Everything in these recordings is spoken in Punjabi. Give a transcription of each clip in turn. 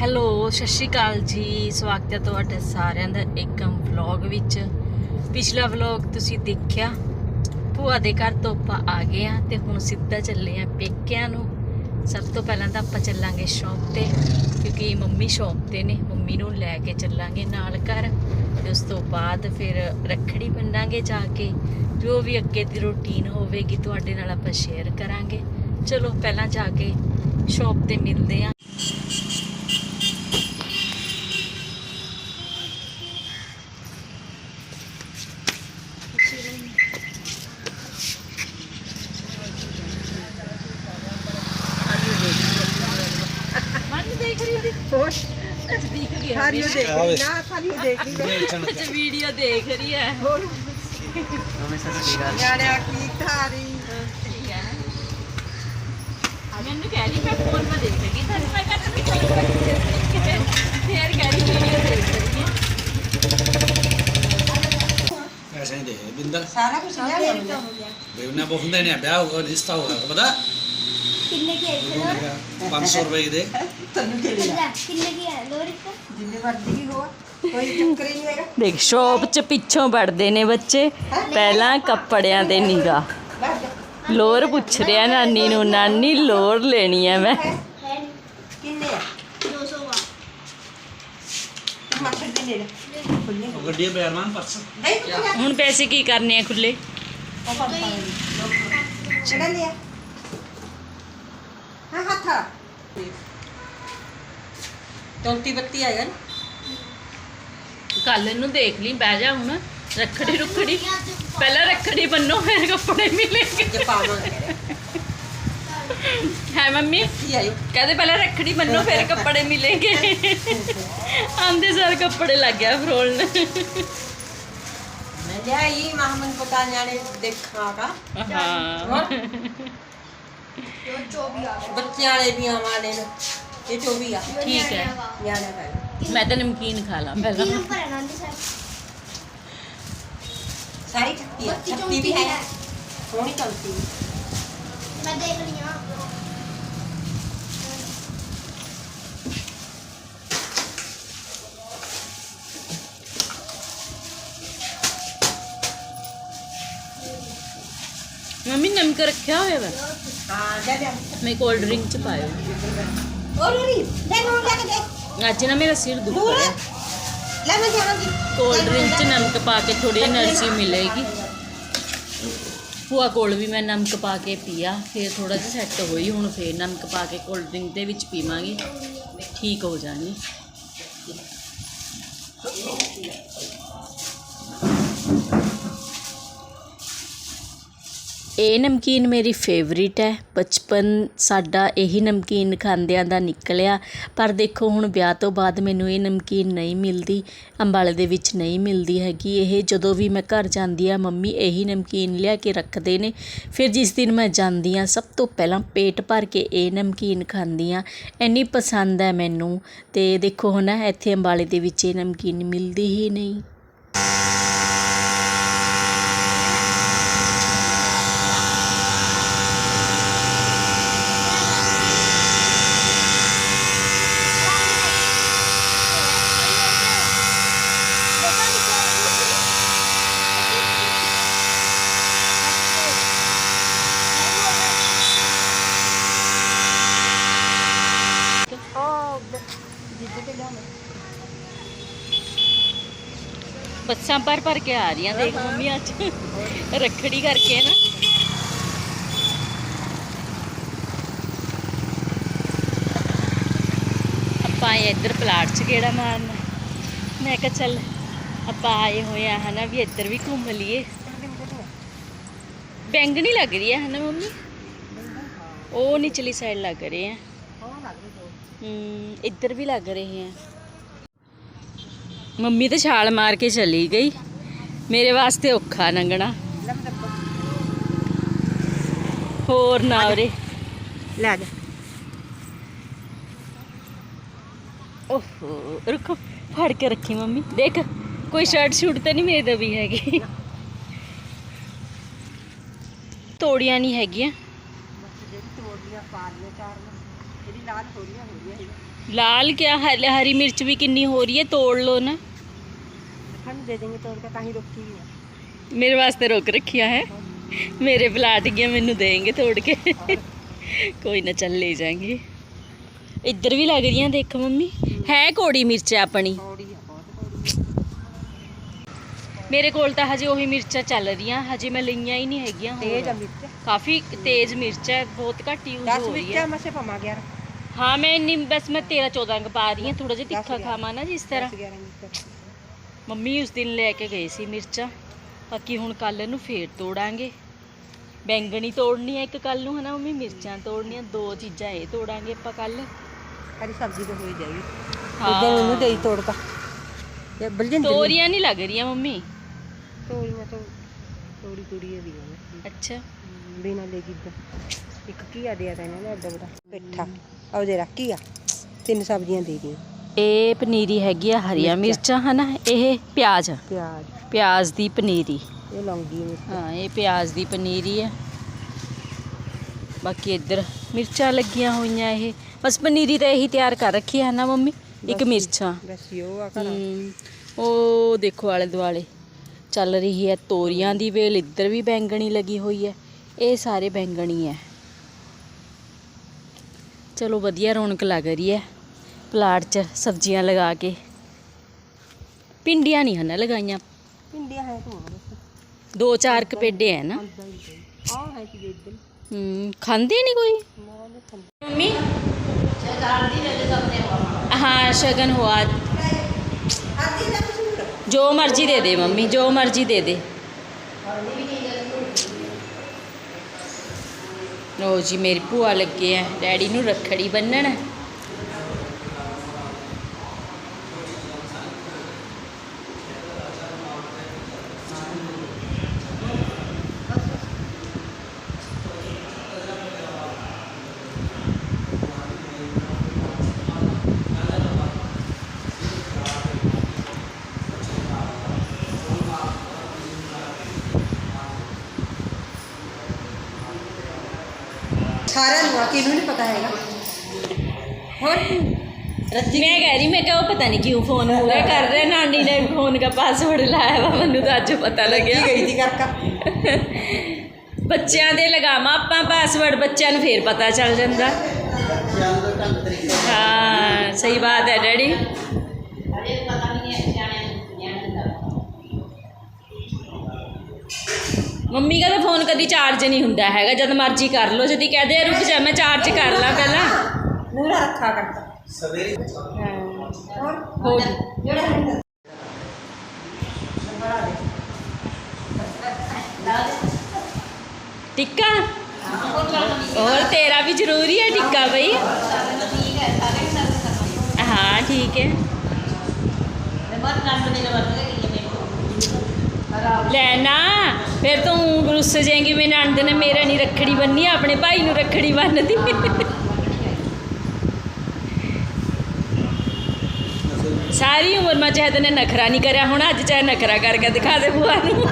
ਹੈਲੋ, ਸਤਿ ਸ਼੍ਰੀ ਅਕਾਲ ਜੀ। ਸਵਾਗਤ ਹੈ ਤੁਹਾਡਾ ਸਾਰਿਆਂ ਦਾ ਇੱਕ ਵਲੌਗ ਵਿੱਚ। ਪਿਛਲਾ ਵਲੌਗ ਤੁਸੀਂ ਦੇਖਿਆ, ਭੂਆ ਦੇ ਘਰ ਤੋਂ ਆਪਾਂ ਆ ਗਏ ਆ ਤੇ ਹੁਣ ਸਿੱਧਾ ਚੱਲੇ ਆ ਪੇਕਿਆਂ ਨੂੰ। ਸਭ ਤੋਂ ਪਹਿਲਾਂ ਤਾਂ ਆਪਾਂ ਚੱਲਾਂਗੇ ਸ਼ੌਪ ਤੇ, ਕਿਉਂਕਿ ਮੰਮੀ ਸ਼ੌਪ ਤੇ ਨੇ, ਮੰਮੀ ਨੂੰ ਲੈ ਕੇ ਚੱਲਾਂਗੇ ਨਾਲ ਘਰ। ਤੇ ਉਸ ਤੋਂ ਬਾਅਦ ਫਿਰ ਰੱਖੜੀ ਬੰਨਾਂਗੇ ਜਾ ਕੇ। ਜੋ ਵੀ ਅੱਗੇ ਦੀ ਰੁਟੀਨ ਹੋਵੇਗੀ, ਤੁਹਾਡੇ ਨਾਲ ਆਪਾਂ ਸ਼ੇਅਰ ਕਰਾਂਗੇ। ਚਲੋ, ਪਹਿਲਾਂ ਜਾ ਕੇ ਸ਼ੌਪ ਤੇ ਮਿਲਦੇ ਆ ਮਨ ਦੇਖ ਰਹੀ ਹੁੰਦੀ ਹੋਰ ਅੱਜ ਦਿਖ ਗਿਆ ਸਾਰੀ ਉਹ ਦੇਖ ਰਹੀ ਨਾ ਸਾਰੀ ਉਹ ਦੇਖ ਰਹੀ ਅੱਜ ਵੀਡੀਓ ਦੇਖ ਰਹੀ ਹੈ। ਹੋਰ। ਨਿਆਣਿਆ ਕੀ ਖਾਰੀ ਮੈਨੂੰ ਕਹਿ ਰਹੀ ਮੈਂ ਫੋਨ 'ਤੇ ਦੇਖ ਰਹੀ ਤਾਂ ਮੈਂ ਕਹਿੰਦਾ ਵੀ ਚੱਲ ਫੇਰ ਕਹਿ ਰਹੀ ਵੀਡੀਓ ਦੇਖ ਰਹੀ ਹੈ। ਐਸੇ ਹੀ ਦੇ ਬਿੰਦਰ ਸਾਰਾ ਕੁਝ ਲਿਆ ਲਿਆ ਬੇਵਨਾ ਬੋਖੰਦੇ ਨੇ ਵਿਆਹ ਹੋਗਾ ਰਿਸ਼ਤਾ ਹੋਗਾ ਪਤਾ? ਕਿੰਨੇ ਕੀ ਹੈ 500 ਰੁਪਏ। ਦੇ। ਤੈਨੂੰ ਕਿਹੜੀ ਕਿੰਨੇ ਕਿੰਨੇ ਕੀ ਹੈ ਲੋਰੀ ਕਾ ਜਿੰਨੇ ਵਰਦੀ ਹੀ ਹੋਆ ਕੋਈ ਚੱਕਰ ਹੀ ਨਹੀਂ ਹੈਗਾ। ਦੇਖ ਸ਼ੌਪ 'ਚ ਪਿੱਛੋਂ ਵੜਦੇ ਨੇ ਬੱਚੇ ਪਹਿਲਾਂ ਕੱਪੜਿਆਂ ਤੇ ਨਿਗਾ। ਬਸ ਲੋਰ ਪੁੱਛ ਰਿਹਾ ਨਾਨੀ ਨੂੰ ਨਾਨੀ ਲੋਰ ਲੈਣੀ ਹੈ? ਮੈਂ ਕਿੰਨੇ ਆ? 200 ਵਾ ਟਮਾਟਰ ਦੇ ਲੈ ਲੈ ਖੁੱਲੇ ਉਹ ਗੱਡੀ ਬੇਰਮਾਨ ਪਰਸ। ਨਹੀਂ ਹੁਣ ਪੈਸੇ ਕੀ ਕਰਨੇ ਆ ਖੁੱਲੇ ਉਹ ਚੜਾ ਲਿਆ? ਹਾਂ ਹੱਥਾ ਤੋਤੀ ਬੱਤੀ ਆਏਗਾ ਨਾ ਕੱਲ ਨੂੰ ਦੇਖ ਲਈ ਬਹਿ ਜਾ ਹੁਣ। ਰੱਖੜੀ ਰੁਖੜੀ। ਪਹਿਲਾਂ ਰੱਖੜੀ ਬੰਨੋ ਫਿਰ ਕੱਪੜੇ ਮਿਲੇਗੇ ਜੇ ਪਾਵਾਂਗੇ ਹੈ ਮੰਮੀ? ਕਹਿੰਦੇ ਪਹਿਲਾਂ ਰੱਖੜੀ ਬੰਨੋ ਫਿਰ ਕੱਪੜੇ ਮਿਲेंगे ਆਂਦੇ ਸਾਰ ਕੱਪੜੇ ਲੱਗ ਗਿਆ ਫਰੋਲਣ ਮੈਂ ਲਿਆਈ ਮਾਹਮਨ ਪਤਾ ਜਾਣੇ ਦੇਖਾਂਗਾ। ਹਾਂ। 24 ਆ ਬੱਚਿਆਂ ਵਾਲੇ ਵੀ ਆਵਾਂਗੇ ਨੇ। ਇਹ 24 ਆ। ਠੀਕ ਹੈ। ਨਿਆਣੇ ਮੈਂ ਤਾਂ ਨਮਕੀਨ ਖਾ ਲਾਂ ਪਹਿਲਾਂ। ਸਰ ਸਾਰੀ ਛੱਤੀ ਆ। ਬੱਤੀ ਛੱਤੀ ਵੀ ਚੌਂਤੀ ਹੈ। ਹੈ। ਸੋਹਣੀ ਚਲਤੀ ਮੈਂ ਦੇਖ ਰਹੀ ਹਾਂ। ਮੰਮੀ ਨਮਕ ਰੱਖਿਆ ਹੋਇਆ ਵਾ? ਮੈਂ ਕੋਲਡ ਡਰਿੰਕ ਚ ਪਾਇਓ। ਹੋਰ ਹੋਰੀ ਲੈ ਨੂੰ ਲੈ ਕੇ ਦੇ। ਅੱਜ ਨਾ ਮੇਰਾ ਸਿਰ ਦੁਖਦਾ ਹੈ। ਲੈ ਮੈਂ ਜਾਣਾਂਗੀ ਕੋਲਡ ਡਰਿੰਕ ਚ ਨਮਕ ਪਾ ਕੇ ਥੋੜੀ એનર્ਜੀ ਮਿਲੇਗੀ। ਭੂਆ ਕੋਲ ਵੀ ਮੈਂ ਨਮਕ ਪਾ ਕੇ ਪੀਆ ਫਿਰ ਥੋੜਾ ਜਿਹਾ ਸੈੱਟ ਹੋਈ ਹੁਣ ਫੇਰ ਨਮਕ ਪਾ ਕੇ ਕੋਲਡ ਡਰਿੰਕ ਦੇ ਵਿੱਚ ਪੀਵਾਂਗੀ। ਠੀਕ ਹੋ ਜਾਣੀ। ਇਹ ਨਮਕੀਨ ਮੇਰੀ ਫੇਵਰਿਟ ਹੈ। ਬਚਪਨ ਸਾਡਾ ਇਹੀ ਨਮਕੀਨ ਖਾਂਦਿਆਂ ਦਾ ਨਿਕਲਿਆ। ਪਰ ਦੇਖੋ, ਹੁਣ ਵਿਆਹ ਤੋਂ ਬਾਅਦ ਮੈਨੂੰ ਇਹ ਨਮਕੀਨ ਨਹੀਂ ਮਿਲਦੀ। ਅੰਬਾਲੇ ਦੇ ਵਿੱਚ ਨਹੀਂ ਮਿਲਦੀ ਹੈਗੀ। ਇਹ ਜਦੋਂ ਵੀ ਮੈਂ ਘਰ ਜਾਂਦੀ ਆ ਮੰਮੀ ਇਹੀ ਨਮਕੀਨ ਲਿਆ ਕੇ ਰੱਖਦੇ ਨੇ। ਫਿਰ ਜਿਸ ਦਿਨ ਮੈਂ ਜਾਂਦੀ ਆ ਸਭ ਤੋਂ ਪਹਿਲਾਂ ਪੇਟ ਭਰ ਕੇ ਇਹ ਨਮਕੀਨ ਖਾਂਦੀ ਆ ਇੰਨੀ ਪਸੰਦ ਹੈ ਮੈਨੂੰ। ਤੇ ਦੇਖੋ, ਹੁਣ ਇੱਥੇ ਅੰਬਾਲੇ ਦੇ ਵਿੱਚ ਇਹ ਨਮਕੀਨ ਮਿਲਦੀ ਹੀ ਨਹੀਂ। ਬੱਸਾਂ ਭਰ ਭਰ ਕੇ ਆ ਰਹੀਆਂ ਦੇਖ ਮੰਮੀ ਅੱਜ। ਰੱਖੜੀ ਕਰਕੇ ਨਾ। ਆਪਾਂ ਇੱਧਰ ਪਲਾਟ 'ਚ ਕਿਹੜਾ ਮਾਰਨਾ। ਮੈਂ ਕਿਹਾ ਚੱਲ ਆਪਾਂ ਆਏ ਹੋਏ ਆ ਹਨਾ ਵੀ ਇੱਧਰ ਵੀ ਘੁੰਮ ਲਈਏ। ਬੈਂਗਣੀ ਲੱਗ ਰਹੀ ਹੈ ਹਨਾ ਮੰਮੀ? ਉਹ ਨਿਚਲੀ ਸਾਈਡ ਲੱਗ ਰਹੇ ਆ। ਹਮ ਇੱਧਰ ਵੀ ਲੱਗ ਰਹੇ ਆ ਮੰਮੀ ਤਾਂ ਛਾਲ ਮਾਰ ਕੇ ਚਲੀ ਗਈ ਮੇਰੇ ਵਾਸਤੇ ਔਖਾ ਲੰਘਣਾ ਹੋਰ ਨਾ ਉਰੇ ਲੈ ਜਾ ਓਹੋ ਰੁਕੋ ਫੜ ਕੇ ਰੱਖੀ ਮੰਮੀ ਦੇਖ ਕੋਈ ਸ਼ਰਟ ਸ਼ੂਟ ਤਾਂ ਨਹੀਂ ਮੇਰੇ ਦਾ ਵੀ ਹੈਗੀ ਤੋੜੀਆਂ ਨਹੀਂ ਹੈਗੀਆਂ ਬਸ ਜਿਹੜੀ ਤੋੜੀਆਂ ਪਾ ਲਈਆਂ ਚਾਰ लाल क्या? हर, हरी मिर्च भी कितनी हो रही है? तोड़ लो ना। दे देंगे तोड़ के ही रोकी है। मेरे वास्ते रोक रखिया है। मेरे प्लाट गया मैनू देंगे तोड़ के। कोई ना चल ले जाएँगे। इधर भी लग रही देख मम्मी। है कौड़ी मिर्च अपनी? मेरे को तो हजे उ मिर्चा चल रही हजे मैं लिया ही नहीं है ਹੈਗੀਆਂ ਤੇਜ਼ ਮਿਰਚ ਕਾਫੀ ਤੇਜ਼ ਮਿਰਚ ਹੈ ਬਹੁਤ ਘੱਟ ਯੂਜ਼ ਹੋ ਹਾਂ ਮੈਂ नहीं बस मैं तेरह चौदह अंक पा रही हूँ थोड़ा जिहा तिखा खावा ਨਾ ਜੀ ਇਸ ਤਰ੍ਹਾਂ। ਮੰਮੀ ਉਸ ਦਿਨ ਲੈ ਕੇ ਗਏ ਸੀ ਮਿਰਚਾਂ। ਬਾਕੀ ਹੁਣ ਕੱਲ ਨੂੰ ਫੇਰ ਤੋੜਾਂਗੇ। ਬੈਂਗਣੀ ਤੋੜਨੀ ਹੈ ਇੱਕ ਕੱਲ ਨੂੰ ਹਨਾ ਮੰਮੀ? ਮਿਰਚਾਂ ਤੋੜਨੀਆਂ ਦੋ ਚੀਜ਼ਾਂ ਇਹ ਤੋੜਾਂਗੇ ਆਪਾਂ ਕੱਲ ਹਰੀ ਸਬਜ਼ੀ ਤਾਂ ਹੋਈ ਜਾਈ ਉਦੋਂ ਉਹਨੂੰ ਦੇਈ ਤੋੜਤਾ। ਇਹ ਬਲਜਿੰਦਰ ਨੂੰ- ਤੋਰੀਆਂ ਨਹੀਂ ਲੱਗ ਰਹੀਆਂ ਮੰਮੀ। ਤੋੜੀ ਤਾਂ ਤੋੜੀ ਤੋੜੀ ਹੈ ਵੀ ਅੱਛਾ। ਬਿਨਾ ਲੈ ਇੱਕ ਕੀ ਆ ਦਿਆ ਤਾਂ ਇਹਨਾਂ ਨੇ ਐਡਾ ਬੜਾ ਪਿੱਠਾ। ਆਓ ਜੇ ਰੱਖੀ ਆ। ਤਿੰਨ ਸਬਜ਼ੀਆਂ ਦੇ ਦੀਆਂ ਇਹ ਪਨੀਰੀ ਹੈਗੀ ਆ ਹਰੀਆਂ ਮਿਰਚਾਂ। ਹਨਾ? ਇਹ ਪਿਆਜ਼। ਪਿਆਜ਼। ਪਿਆਜ਼ ਦੀ ਪਨੀਰੀ। ਇਹ ਲੌਂਗੀ ਹਾਂ ਇਹ ਪਿਆਜ਼ ਦੀ ਪਨੀਰੀ ਆ। ਬਾਕੀ ਇੱਧਰ ਮਿਰਚਾਂ ਲੱਗੀਆਂ ਹੋਈਆਂ ਇਹ। ਬਸ ਪਨੀਰੀ ਤਾਂ ਇਹੀ ਤਿਆਰ ਕਰ ਰੱਖੀ ਹੈ ਨਾ ਮੰਮੀ? ਇੱਕ ਮਿਰਚਾਂ। ਉਹ ਦੇਖੋ ਆਲੇ ਦੁਆਲੇ। ਚੱਲ ਰਹੀ ਹੈ ਤੋਰੀਆਂ ਦੀ ਵੇਲ ਇੱਧਰ ਵੀ ਬੈਂਗਣੀ ਲੱਗੀ ਹੋਈ ਹੈ। ਇਹ ਸਾਰੇ ਬੈਂਗਣੀ ਹੈ। ਚਲੋ ਵਧੀਆ ਰੌਣਕ ਲੱਗ ਰਹੀ ਹੈ ਪਲਾਟ 'ਚ ਸਬਜ਼ੀਆਂ ਲਗਾ ਕੇ ਪਿੰਡੀਆਂ ਨਹੀਂ ਹਨ ਲਗਾਈਆਂ भिंडियां है तो बस ਦੋ ਚਾਰ ਕੁ ਪੇਡੇ ਹੈ ਨਾ आ है कि इधर ਹਮ, ਖਾਂਦੇ ਨਹੀਂ ਕੋਈ ना देखो ਮੰਮੀ ਹਾਂ ਸ਼ਗਨ ਹੁਆ ਜੋ ਮਰਜ਼ੀ ਦੇ ਦੇ ਮੰਮੀ ਜੋ ਮਰਜ਼ੀ ਦੇ ਦੇ ਲੋ ਜੀ ਮੇਰੀ ਭੂਆ ਲੱਗੇ ਆ। ਡੈਡੀ ਨੂੰ ਰੱਖੜੀ ਬੰਨਣ ਸਾਰਿਆਂ ਨੂੰ ਆ ਕਿਹਨੂੰ ਨਹੀਂ ਪਤਾ ਹੈਗਾ ਹੋਰ मैं कह रही मैं क्या वो पता नहीं क्यों फोन पूरा कर रहे नानी ने फोन का पासवर्ड लाया वा ਮੈਨੂੰ ਤਾਂ ਅੱਜ ਪਤਾ ਕੀ ਲੱਗਿਆ ਗਈ ਦੀ ਕਰਕਾ ਬੱਚਿਆਂ ਦੇ ਲਗਾਵਾਂ ਆਪਾਂ ਪਾਸਵਰਡ ਬੱਚਿਆਂ ਨੂੰ ਫੇਰ ਪਤਾ ਚੱਲ ਜਾਂਦਾ ਹਾਂ ਸਹੀ ਬਾਤ ਹੈ ਡੈਡੀ ਮੰਮੀ ਦਾ ਤਾਂ ਫੋਨ ਕਦੀ ਚਾਰਜ ਨਹੀਂ ਹੁੰਦਾ ਹੈਗਾ ਜਦ ਮਰਜ਼ੀ ਕਰ ਲਓ ਜਦੀ ਕਹਦੇ ਰੁਕ ਜਾ ਮੈਂ ਚਾਰਜ ਕਰ ਲਾਂ ਪਹਿਲਾਂ ਨੂਰਾ ਰੱਖਾ ਕਰਤਾ ਹੋ ਗਈ ਟਿੱਕਾ और तेरा भी जरूरी है टिक्का भाई हाँ ठीक है ਲੈਣਾ ਫਿਰ ਤੂੰ ਰੁੱਸ ਜਾਏਂਗੀ, ਮੇਰੇ ਨੰਦ ਨੇ ਮੇਰਾ ਨਹੀਂ ਰੱਖੜੀ ਬੰਨੀ, ਆਪਣੇ ਭਾਈ ਨੂੰ ਰੱਖੜੀ ਬੰਨਦੀ ਸਾਰੀ ਉਮਰ ਮੈਂ ਚਾਹੇ ਤੈਨੇ ਨਖਰਾ ਨਹੀਂ ਕਰਿਆ ਹੁਣ, ਅੱਜ ਚਾਹੇ ਨਖਰਾ ਕਰਕੇ ਦਿਖਾ ਦੇ ਬੁਆ ਨੂੰ।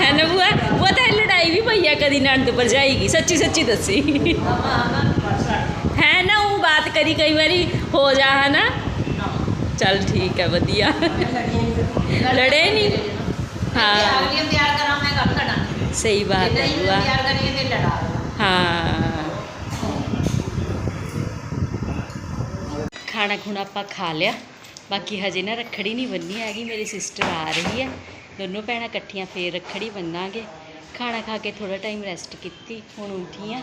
ਹੈ ਨਾ ਬੁਆ ਉਹ ਤਾਂ ਲੜਾਈ ਵੀ ਪਈ ਆ, ਕਦੀ ਨੰਦ ਭਰਜਾਈ ਸੱਚੀ ਸੱਚੀ ਦੱਸੀ। ਹੈ ਨਾ, ਉਹ ਬਾਤ ਕਰੀ ਕਈ ਵਾਰੀ, ਹੋ ਜਾ, ਹੈ ਨਾ? ਚੱਲ ਠੀਕ ਹੈ ਵਧੀਆ। ਲੜੇ ਨਹੀਂ ਹਾਂ। ਪਿਆਰ ਕਰਾਂ ਮੈਂ ਕੱਲ ਲੜਾਂਗੀ। ਸਹੀ ਬਾਤ ਹੈ ਬੁਆ ਪਿਆਰ ਕਰੀਏ ਤੇ ਲੜਾ ਹਾਂ। ਖਾਣਾ ਖੁਣਾ ਆਪਾਂ ਖਾ ਲਿਆ। ਬਾਕੀ ਹਜੇ ਨਾ ਰੱਖੜੀ ਨਹੀਂ ਬੰਨੀ ਹੈਗੀ ਮੇਰੀ ਸਿਸਟਰ ਆ ਰਹੀ ਹੈ। ਦੋਨੋਂ ਭੈਣਾਂ ਇਕੱਠੀਆਂ ਫੇਰ ਰੱਖੜੀ ਬੰਨਾਂਗੇ। ਖਾਣਾ ਖਾ ਕੇ ਥੋੜਾ ਟਾਈਮ ਰੈਸਟ ਕੀਤੀ ਹੁਣ ਉੱਠੀ ਹਾਂ।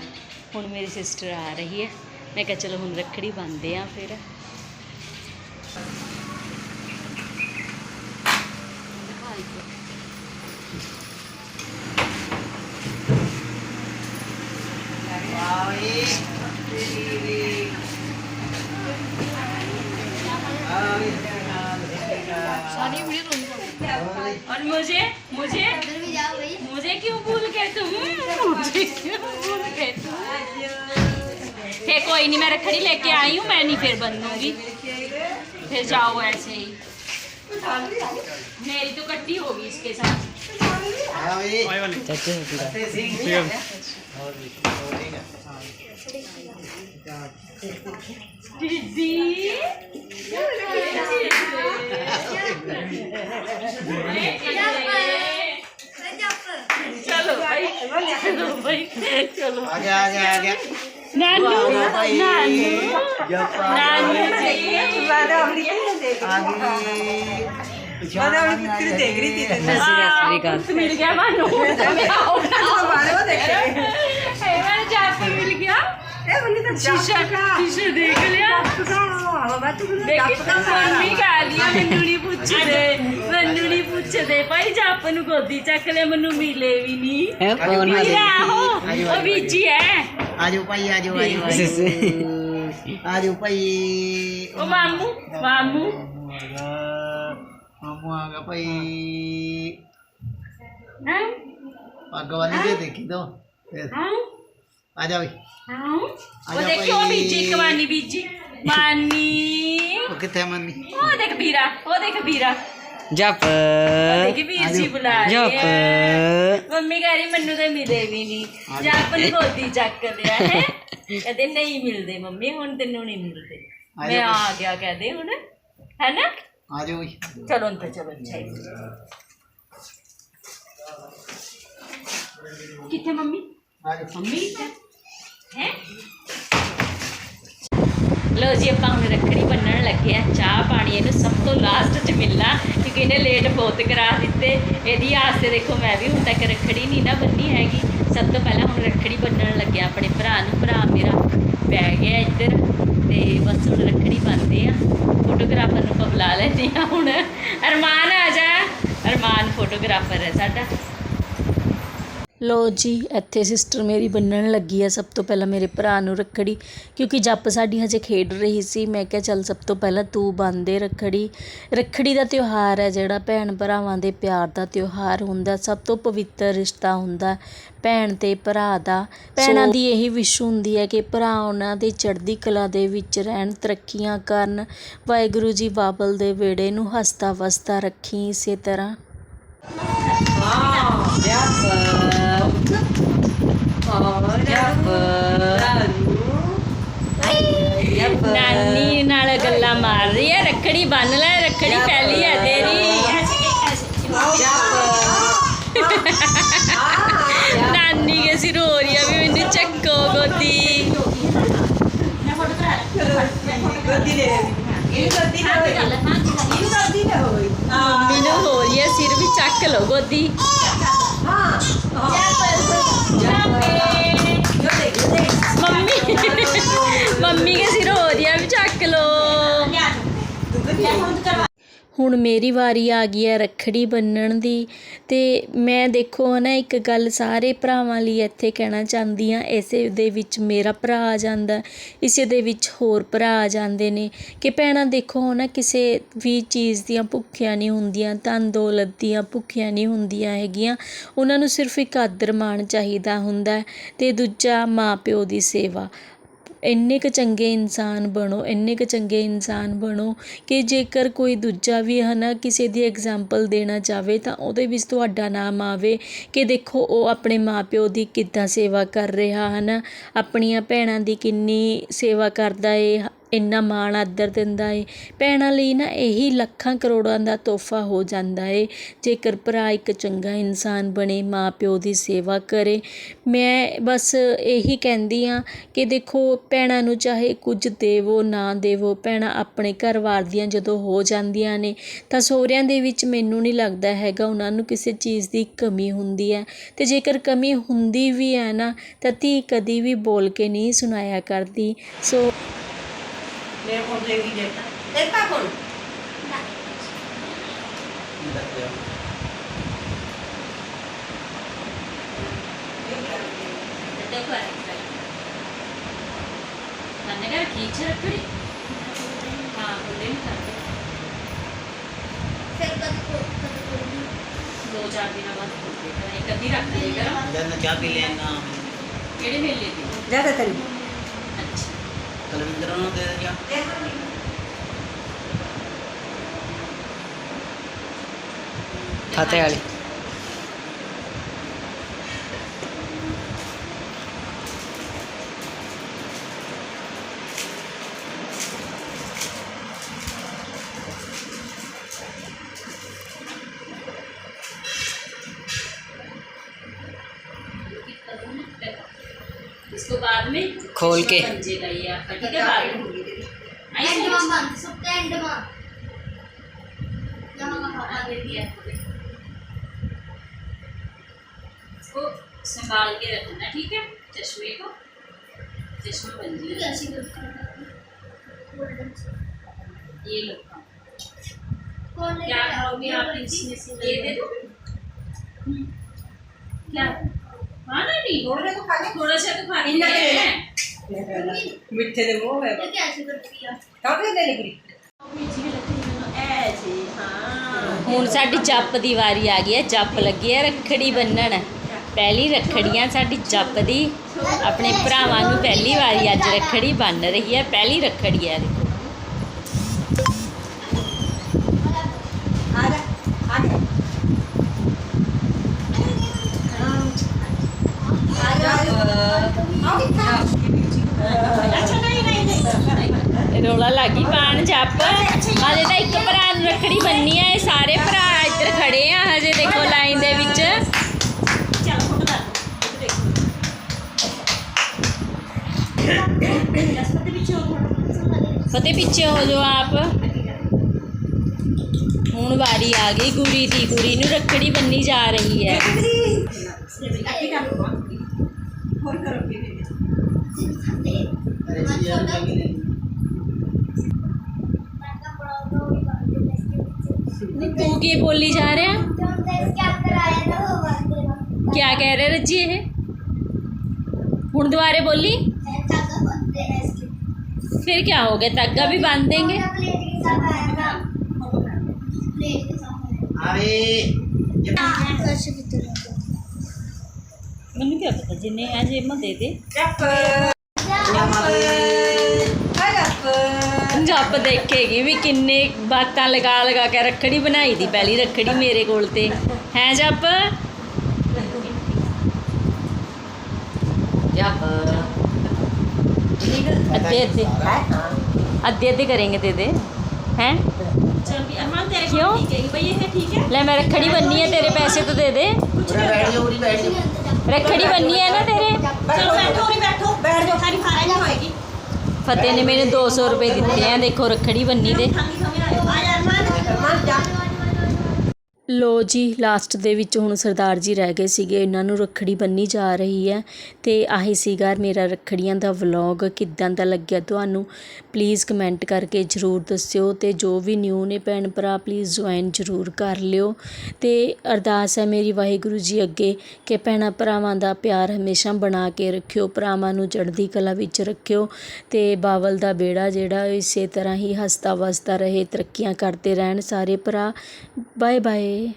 ਹੁਣ ਮੇਰੀ ਸਿਸਟਰ ਆ ਰਹੀ ਹੈ। ਮੈਂ ਕਿਹਾ ਚਲੋ ਹੁਣ ਰੱਖੜੀ ਬੰਨਦੇ ਆ ਫਿਰ। मैं रखड़ी लेके आई हूँ मैं नहीं फिर बनूँगी फिर जाओ ऐसे ही। मेरी तो कट्टी होगी इसके साथ। चलो भाई। चलो भाई। चलो आ गया आ गया आ गया ਨਾਨੂ? ਭਾਈ। ਨਾਨੂ? ਜੱਪਾ ਨਾਨੂ ਜੀ। ਬਾਦਾ ਆਪਣੀ ਕਿਹਨੇ ਦੇਖ ਆ ਗਈ ਬਾਦਾ ਆਪਣੀ ਪੁੱਤਰੀ ਦੇਖ ਰਹੀ ਸੀ ਤੈਨੂੰ। ਸ੍ਰੀ ਮਿਲ ਗਿਆ ਮਾਨੂੰ ਬਾਦਾ ਦੇਖ ਰਹੀ ਇਹ ਵਾਰ ਜਾਪ ਮਿਲ ਗਿਆ। ਇਹ ਬੰਨੀ ਤਾਂ ਸ਼ੀਸ਼ਾ ਸ਼ੀਸ਼ਾ ਦੇਖ ਲਿਆ। ਦੇਖੀ ਤਾਂ ਮੰਮੀ ਕਹ ਲਿਆ ਮੈਨੂੰ ਨਹੀਂ ਪੁੱਛਦੇ ਮੈਨੂੰ ਨਹੀਂ ਪੁੱਛਦੇ। ਭਾਈ ਜਾਪ ਨੂੰ ਗੋਦੀ ਚੱਕ ਲਿਆ ਮੈਨੂੰ ਮਿਲੇ ਵੀ ਨਹੀਂ ਫੋਨ ਵੀਰਾ ਆਹੋ ਉਹ ਬੀਜੀ ਹੈ। ਆਜੋ ਭਾਈ ਆਜੋ ਆਜੋ ਆਜੋ। ਆਜੋ ਭਾਈ। ਉਹ ਮਾਮੂ ਮਾਮੂ। ਮਾਮੂ ਆ ਗਿਆ ਮਾਮੂ ਆ ਗਿਆ ਭਾਈ। ਹਾਂ। ਪੱਗ ਵਾਲੀ ਦੇ ਦੇਖੀ ਦੋ ਫਿਰ। ਹਾਂ। ਆ ਜਾ ਬਈ। ਹਾਂ। ਉਹ ਆਜਾ ਦੇਖੀ ਉਹ ਭਾਈ। ਬੀਜੀ ਕਵਾਨੀ ਬੀਜੀ। ਮਾਨੀ ਉਹ ਕਿੱਥੇ ਆ ਮੰਮੀ ਉਹ ਦੇਖ ਵੀਰਾ ਉਹ ਦੇਖ ਵੀਰਾ। ਜਪ। ਦੇਖ ਵੀਰ ਜੀ ਬੁਲਾ ਰਹੇ ਆ। ਮੰਮੀ ਕਹ ਰਹੀ ਮੈਨੂੰ ਤਾਂ ਮਿਲੇ ਵੀ ਨਹੀਂ। ਜੱਪ ਨੂੰ ਗੋਦੀ ਚੱਕ ਲਿਆ ਹੈ। ਕਹਦੇ ਨਹੀਂ ਮਿਲਦੇ ਮੰਮੀ ਹੁਣ ਤੈਨੂੰ ਨਹੀਂ ਮਿਲਦੇ। ਆ ਮੈਂ ਆ ਗਿਆ ਕਹਦੇ ਹੁਣ ਹੈ ਨਾ? ਆਜੋ ਬਈ। ਚਲੋ ਅੰਦਰ ਚਲੋ ਜੀ। ਕਿੱਥੇ ਮੰਮੀ? ਆਜੋ। ਮੰਮੀ ਹੈ। ਲੋ ਜੀ, ਆਪਾਂ ਹੁਣ ਰੱਖੜੀ ਬੰਨਣ ਲੱਗੇ ਆ ਚਾਹ ਪਾਣੀ ਇਹਨੂੰ ਸਭ ਤੋਂ ਲਾਸਟ 'ਚ ਮਿਲਣਾ, ਕਿਉਂਕਿ ਇਹਨੇ ਲੇਟ ਬਹੁਤ ਕਰਾ ਦਿੱਤੇ। ਇਹਦੀ ਆਸ ਤੇ ਦੇਖੋ, ਮੈਂ ਵੀ ਹੁਣ ਤੱਕ ਰੱਖੜੀ ਨਹੀਂ ਨਾ ਬੰਨੀ ਹੈਗੀ। ਸਭ ਤੋਂ ਪਹਿਲਾਂ ਹੁਣ ਰੱਖੜੀ ਬੰਨਣ ਲੱਗਿਆ ਆਪਣੇ ਭਰਾ ਨੂੰ। ਭਰਾ ਮੇਰਾ ਪੈ ਗਿਆ ਇੱਧਰ ਤੇ ਬਸ ਹੁਣ ਰੱਖੜੀ ਬੰਨਦੇ ਆ ਫੋਟੋਗ੍ਰਾਫਰ ਨੂੰ ਆਪਾਂ ਬੁਲਾ ਲੈਂਦੇ ਆ ਹੁਣ। ਅਰਮਾਨ ਆ ਜਾ। ਅਰਮਾਨ ਫੋਟੋਗ੍ਰਾਫਰ ਹੈ ਸਾਡਾ। ਲੋ ਜੀ ਇੱਥੇ ਸਿਸਟਰ ਮੇਰੀ ਬੰਨਣ ਲੱਗੀ ਆ ਸਭ ਤੋਂ ਪਹਿਲਾਂ ਮੇਰੇ ਭਰਾ ਨੂੰ ਰੱਖੜੀ ਕਿਉਂਕਿ ਜੱਪ ਸਾਡੀ ਹਜੇ ਖੇਡ ਰਹੀ ਸੀ ਮੈਂ ਕਿਹਾ ਚੱਲ ਸਭ ਤੋਂ ਪਹਿਲਾਂ ਤੂੰ ਬੰਨ੍ਹ ਰੱਖੜੀ। ਰੱਖੜੀ ਦਾ ਤਿਉਹਾਰ ਹੈ ਜਿਹੜਾ ਭੈਣ ਭਰਾਵਾਂ ਦੇ ਪਿਆਰ ਦਾ ਤਿਉਹਾਰ ਹੁੰਦਾ ਸਭ ਤੋਂ ਪਵਿੱਤਰ ਰਿਸ਼ਤਾ ਹੁੰਦਾ ਭੈਣ ਤੇ ਭਰਾ ਦਾ। ਭੈਣਾਂ ਦੀ ਇਹੀ ਵਿਸ਼ ਹੁੰਦੀ ਹੈ ਕਿ ਭਰਾ ਉਹਨਾਂ ਦੇ ਚੜ੍ਹਦੀ ਕਲਾ ਦੇ ਵਿੱਚ ਰਹਿਣ ਤਰੱਕੀਆਂ ਕਰਨ ਵਾਹਿਗੁਰੂ ਜੀ ਬਾਬਲ ਦੇ ਵੇੜੇ ਨੂੰ ਹਸਤਾ ਵਸਤਾ ਰੱਖੀ ਇਸੇ ਤਰ੍ਹਾਂ। ਨਾਨੀ ਨਾਲ ਗੱਲਾਂ ਮਾਰ ਰਹੀ ਹੈ ਰੱਖੜੀ ਬੰਨ ਲੈ ਰੱਖੜੀ ਪਹਿਲੀ ਹੈ ਤੇਰੀ। ਨਾਨੀ ਕੇ ਸਿਰ ਹੋ ਰਹੀ ਹੈ ਵੀ ਮੈਨੂੰ ਚੱਕੋ ਗੋਦੀ। ਗੱਦੀ ਦੇ ਇਹ ਗੱਦੀ ਨਾ ਹੋਈ ਇਹ ਗੱਦੀ ਨਾ ਹੋਈ ਮੰਮੀ ਨੂੰ ਹੋ ਰਹੀ ਹੈ ਸਿਰ ਵੀ ਚੱਕ ਲਓ ਗੋਦੀ। ਮੰਮੀ ਮੰਮੀ ਕੇ ਸਿਰ ਹੋ ਰਹੀ ਹੈ ਵੀ ਚੱਕ ਲਓ। ਹੁਣ ਮੇਰੀ ਵਾਰੀ ਆ ਗਈ ਹੈ ਰੱਖੜੀ ਬੰਨਣ ਦੀ। ਤੇ ਮੈਂ ਦੇਖੋ ਨਾ ਇੱਕ ਗੱਲ ਸਾਰੇ ਭਰਾਵਾਂ ਲਈ ਇੱਥੇ ਕਹਿਣਾ ਚਾਹੁੰਦੀ ਆ ਇਸੇ ਦੇ ਵਿੱਚ ਮੇਰਾ ਭਰਾ ਆ ਜਾਂਦਾ, ਇਸੇ ਦੇ ਵਿੱਚ ਹੋਰ ਭਰਾ ਆ ਜਾਂਦੇ ਨੇ। ਕਿ ਭੈਣਾਂ ਦੇਖੋ ਨਾ ਕਿਸੇ ਵੀ ਚੀਜ਼ ਦੀਆਂ ਭੁੱਖੀਆਂ ਨਹੀਂ ਹੁੰਦੀਆਂ, ਧਨ ਦੌਲਤ ਦੀਆਂ ਭੁੱਖੀਆਂ ਨਹੀਂ ਹੁੰਦੀਆਂ ਹੈਗੀਆਂ। ਉਹਨਾਂ ਨੂੰ ਸਿਰਫ ਇੱਕ ਆਦਰ ਮਾਣ ਚਾਹੀਦਾ ਹੁੰਦਾ ਹੈ ਤੇ ਦੂਜਾ ਮਾਂ ਪਿਓ ਦੀ ਸੇਵਾ। ਇੰਨੇ ਕੁ ਚੰਗੇ ਇਨਸਾਨ ਬਣੋ, ਇੰਨੇ ਕੁ ਚੰਗੇ ਇਨਸਾਨ ਬਣੋ ਕਿ ਜੇਕਰ ਕੋਈ ਦੂਜਾ ਵੀ ਹੈ ਨਾ ਕਿਸੇ ਦੀ ਐਗਜ਼ਾਮਪਲ ਦੇਣਾ ਚਾਹਵੇ ਤਾਂ ਉਹਦੇ ਵਿੱਚ ਤੁਹਾਡਾ ਨਾਮ ਆਵੇ ਕਿ ਦੇਖੋ ਉਹ ਆਪਣੇ ਮਾਂ ਪਿਓ ਦੀ ਕਿੱਦਾਂ ਸੇਵਾ ਕਰ ਰਿਹਾ ਹੈ ਨਾ, ਆਪਣੀਆਂ ਭੈਣਾਂ ਦੀ ਕਿੰਨੀ ਸੇਵਾ ਕਰਦਾ ਏ ਇੰਨਾ ਮਾਣ ਆਦਰ ਦਿੰਦਾ ਏ। ਭੈਣਾਂ ਲਈ ਨਾ ਇਹੀ ਲੱਖਾਂ ਕਰੋੜਾਂ ਦਾ ਤੋਹਫਾ ਹੋ ਜਾਂਦਾ ਏ। ਜੇਕਰ ਭਰਾ ਇੱਕ ਚੰਗਾ ਇਨਸਾਨ ਬਣੇ ਮਾਂ ਪਿਓ ਦੀ ਸੇਵਾ ਕਰੇ। ਮੈਂ ਬਸ ਇਹੀ ਕਹਿੰਦੀ ਹਾਂ ਕਿ ਦੇਖੋ, ਭੈਣਾਂ ਨੂੰ ਚਾਹੇ ਕੁਝ ਦੇਵੋ, ਨਾ ਦੇਵੋ, ਭੈਣਾਂ ਆਪਣੇ ਘਰ ਵਾਰ ਦੀਆਂ ਜਦੋਂ ਹੋ ਜਾਂਦੀਆਂ ਨੇ, ਤਾਂ ਸਹੁਰਿਆਂ ਦੇ ਵਿੱਚ ਮੈਨੂੰ ਨਹੀਂ ਲੱਗਦਾ ਹੈਗਾ ਉਹਨਾਂ ਨੂੰ ਕਿਸੇ ਚੀਜ਼ ਦੀ ਕਮੀ ਹੁੰਦੀ ਹੈ। ਅਤੇ ਜੇਕਰ ਕਮੀ ਹੁੰਦੀ ਵੀ ਹੈ ਨਾ, ਤਾਂ ਧੀ ਕਦੀ ਵੀ ਬੋਲ ਕੇ ਨਹੀਂ ਸੁਣਾਇਆ ਕਰਦੀ। ਸੋ ਮੇਰੇ ਕੋਲ ਕਰ ਦੋ ਚਾਰ ਦਿਨਾਂ ਬਾਅਦ ਖੁੱਲਦੇ ਕਰ ਇੱਕ ਅੱਧੀ ਰੱਖ ਦੇ ਕਰ ਜਨ ਚਾਹ ਪੀ ਲੈਣਾ ਕਿਹੜੇ ਮੇਲੇ ਦੀ ਜ਼ਿਆਦਾ ਤਰੀ। ਅੱਛਾ। ਕਲਵਿੰਦਰ ਨੂੰ ਦੇ ਦੇ ਫਤਿਹ ਵਾਲੀ इसको बाद में खोल के पंजे का ये आपका ठीक है एंड में बंद सबका एंड में यहाँ का पापा दे दिया इसको संभाल के रखना ठीक है चश्मे को चश्मा बन जाए ये लो क्या खाओगे आप इसमें से ये दे दो क्या खाना नहीं थोड़ा तो खा ले थोड़ा सा तो खाने नहीं মিঠে দেবো কাকে দেনি পুরি ਹੁਣ ਸਾਡੀ ਚੱਪ ਦੀ ਵਾਰੀ ਆ ਗਈ ਹੈ ਜੱਪ ਲੱਗੀ ਹੈ ਰੱਖੜੀ ਬੰਨਣ। ਪਹਿਲੀ ਰੱਖੜੀਆਂ ਸਾਡੀ ਚੱਪ ਦੀ ਆਪਣੇ ਭਰਾਵਾਂ ਨੂੰ ਪਹਿਲੀ ਵਾਰੀ ਅੱਜ ਰੱਖੜੀ ਬੰਨ ਰਹੀ ਹੈ ਪਹਿਲੀ ਰੱਖੜੀ ਹੈ ਲੱਗੀ ਪਾਣ ਜੱਪ ਹਜੇ ਤਾਂ ਇੱਕ ਭਰਾ ਨੂੰ ਰੱਖੜੀ ਬੰਨੀ ਹੈ ਇਹ ਸਾਰੇ ਭਰਾ ਇੱਧਰ ਖੜੇ ਆ ਹਜੇ ਦੇਖੋ ਲਾਈਨ ਦੇ ਵਿੱਚ। ਫਤਿਹ ਪਿੱਛੇ ਹੋ ਜਾਓ। ਆਪ। ਹੁਣ ਵਾਰੀ ਆ ਗਈ ਗੁਰੀ ਦੀ ਗੁਰੀ ਨੂੰ ਰੱਖੜੀ ਬੰਨੀ ਜਾ ਰਹੀ ਹੈ। तू की बोली जा रहे हैं। क्या कह रहे रजिए है हूँ दोबारे बोली? फिर क्या हो गया? तग्गा भी बाँध देंगे। मैं क्या पता जिन्हें आज हिम्मत दे दे। ਆਪ ਦੇਖੇਗੀ ਵੀ ਕਿੰਨੇ ਬਾਤਾਂ ਲਗਾ ਲਗਾ ਕੇ ਰੱਖੜੀ ਬਣਾਈ ਦੀ ਪਹਿਲੀ ਰੱਖੜੀ ਮੇਰੇ ਕੋਲ ਤੇ। ਹੈ ਜੱਪ? ਅੱਧੇ ਅੱਧੇ। ਅੱਧੇ ਕਰਾਂਗੇ ਤੇ ਦੇ। ਹੈ? ਲੈ ਮੈਂ ਰੱਖੜੀ ਬੰਨੀ ਹੈ ਤੇਰੇ ਪੈਸੇ ਤੋਂ ਦੇ ਦੇ। ਰੱਖੜੀ ਬੰਨੀ ਹੈ ਨਾ ਤੇਰੇ। ਬੈਠੋ ਬੈਠੋ ਬੈਠ। ਜਾਓ ਸਾਰੀ ਖਾਣਾ ਹੋਏਗੀ। ਫਤਿਹ ਨੇ ਮੈਨੂੰ 200 ਰੁਪਏ ਦਿੱਤੇ ਆ, ਦੇਖੋ ਰੱਖੜੀ ਬੰਨੀ ਦੇ ਲੋ ਜੀ ਲਾਸਟ ਦੇ ਵਿੱਚ ਹੁਣ ਸਰਦਾਰ ਜੀ ਰਹਿ ਗਏ ਸੀਗੇ, ਇਹਨਾਂ ਨੂੰ ਰੱਖੜੀ ਬੰਨੀ ਜਾ ਰਹੀ ਹੈ। ਅਤੇ ਆਹੀ ਸੀਗਾ ਮੇਰਾ ਰੱਖੜੀਆਂ ਦਾ ਵਲੋਗ ਕਿੱਦਾਂ ਦਾ ਲੱਗਿਆ ਤੁਹਾਨੂੰ? ਪਲੀਜ਼ ਕਮੈਂਟ ਕਰਕੇ ਜਰੂਰ ਦੱਸਿਓ ਅਤੇ ਜੋ ਵੀ ਨਿਊ ਨੇ ਭੈਣ ਭਰਾ ਪਲੀਜ਼ ਜੁਆਇਨ ਜਰੂਰ ਕਰ ਲਿਓ। ਅਤੇ ਅਰਦਾਸ ਹੈ ਮੇਰੀ ਵਾਹਿਗੁਰੂ ਜੀ ਅੱਗੇ ਕਿ ਭੈਣਾਂ ਭਰਾਵਾਂ ਦਾ ਪਿਆਰ ਹਮੇਸ਼ਾ ਬਣਾ ਕੇ ਰੱਖਿਓ, ਭਰਾਵਾਂ ਨੂੰ ਚੜ੍ਹਦੀ ਕਲਾ ਵਿੱਚ ਰੱਖਿਓ ਅਤੇ ਬਾਵਲ ਦਾ ਬੇੜਾ ਜਿਹੜਾ ਇਸੇ ਤਰ੍ਹਾਂ ਹੀ ਹੱਸਦਾ ਵਸਦਾ ਰਹੇ, ਤਰੱਕੀਆਂ ਕਰਦੇ ਰਹਿਣ ਸਾਰੇ ਭਰਾ। Bye bye